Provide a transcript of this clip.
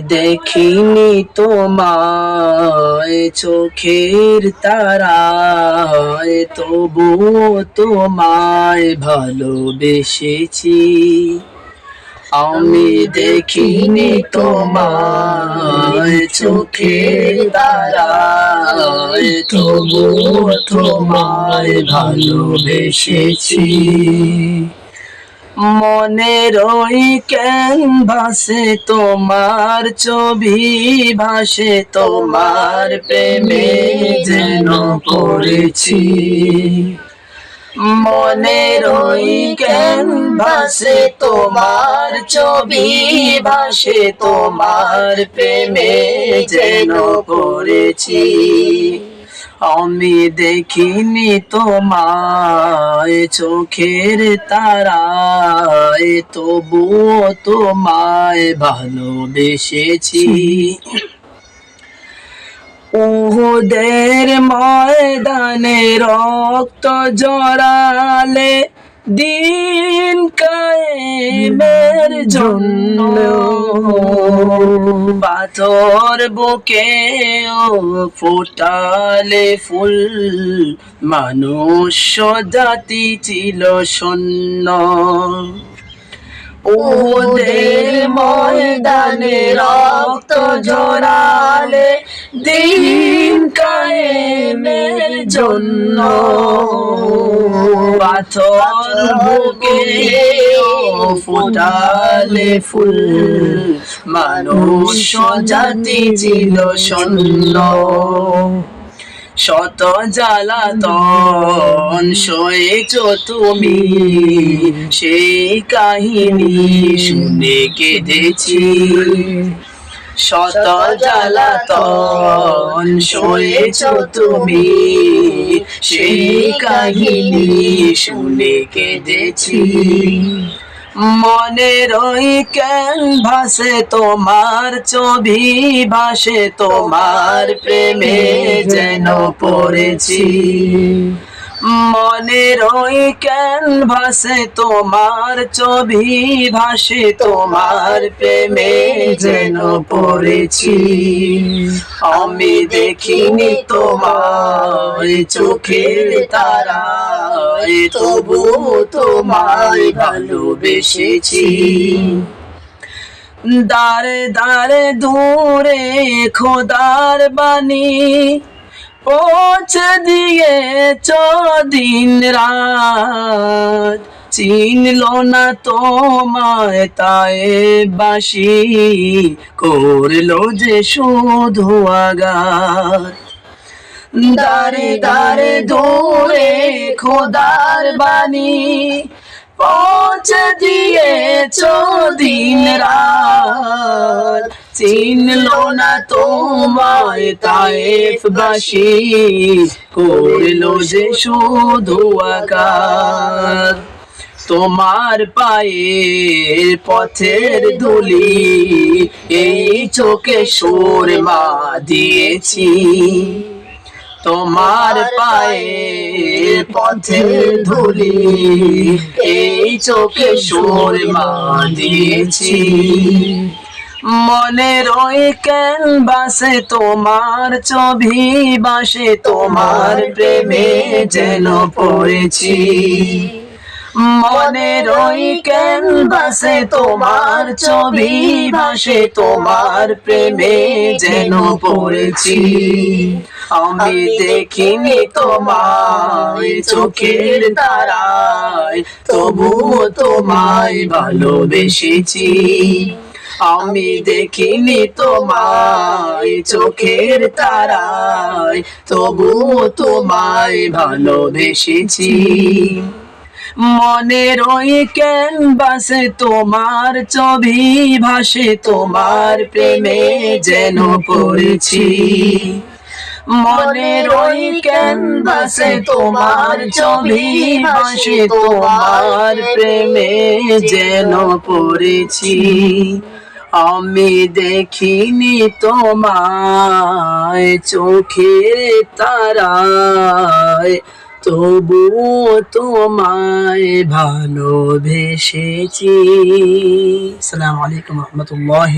দেখিনি তোমায়, চোখের তারায় তবুও তোমায় ভালোবেসেছি। আমি দেখিনি তোমায়, চোখের তারায় তবুও তোমায় ভালোবেসেছি। মনের ওই ক্যানভাসে তোমার ছবি ভাসে, তোমার প্রেমে যেন পড়েছি। মনের ওই ক্যানভাসে তোমার ছবি ভাসে, তোমার প্রেমে যেন পড়েছি। আমি দেখিনি তোমায় চোখের তারায় তবুও তোমায় ভালোবেসেছি। উহুদের ময়দানে রক্ত জড়ালে দিন কায়েমের জন্য পাথর বুকে ফোটালে ফুল। মানুষ জাতি ছিল শূন্য। ওদের ময়দানে রক্ত জড়ালে দিন কায়েমের জন্য পাথর বুকে ফুটালে ফুল মানুষ জাতি ছিল শূন্য শত জ্বালাতন সয়েছ তুমি সেই কাহিনী শুনে কেঁদেছি শত জ্বালাতন সয়েছ তুমি সেই কাহিনী শুনে কেঁদেছি। মনের ওই ক্যানভাসে তোমার ছবি ভাসে তোমার প্রেমে যেন পড়েছি। মনের ওই ক্যানভাসে তোমার ছবি ভাসে, তোমার প্রেমে যেন পড়েছি। আমি দেখিনি তোমায়, চোখের তারায়, তবু তোমায় ভালোবেসেছি। দারে দারে দূরে খোদার বাণী পৌঁছে দিয়ে দিন রাত। চিনল না তোমায় তাই বাসি, করল যে শুধু আগার দারে দারে দূরে খোদার বাণী, পৌঁছে দিয়েছ দিন রাত। চিনলো না তোমায় তাইফ বাসি করল যে শুধু আকার। তোমার পায়ের পথের ধুলি, এই চোখে সুর মা দিয়েছি তোমার পায়ে পথের ধুলি, এই চোখে সুর মা দিয়েছি মনের ওই ক্যানভাসে তোমার ছবি বাসে তোমার প্রেমে যেন পড়েছি। মনের ওই ক্যানভাসে তোমার ছবি ভাসে তোমার প্রেমে যেন পড়েছি। আমি দেখিনি তোমায় চোখের তারায় তবু তোমায় ভালোবেসেছি। আমি দেখিনি তোমায় চোখের তারায় তবু তোমায় ভালোবেসেছি। মনের ওই ক্যানভাসে তোমার ছবি, ভাসে তোমার প্রেমে যেন পড়েছি। মনের ওই ক্যানভাসে তোমার ছবি, ভাসে তোমার প্রেমে যেন পড়েছি। আমি দেখিনি তোমায় চোখের তারায়। তবু তোমায় ভালোবেসেছি। সালাম আলাইকুম রহমতুল্লাহ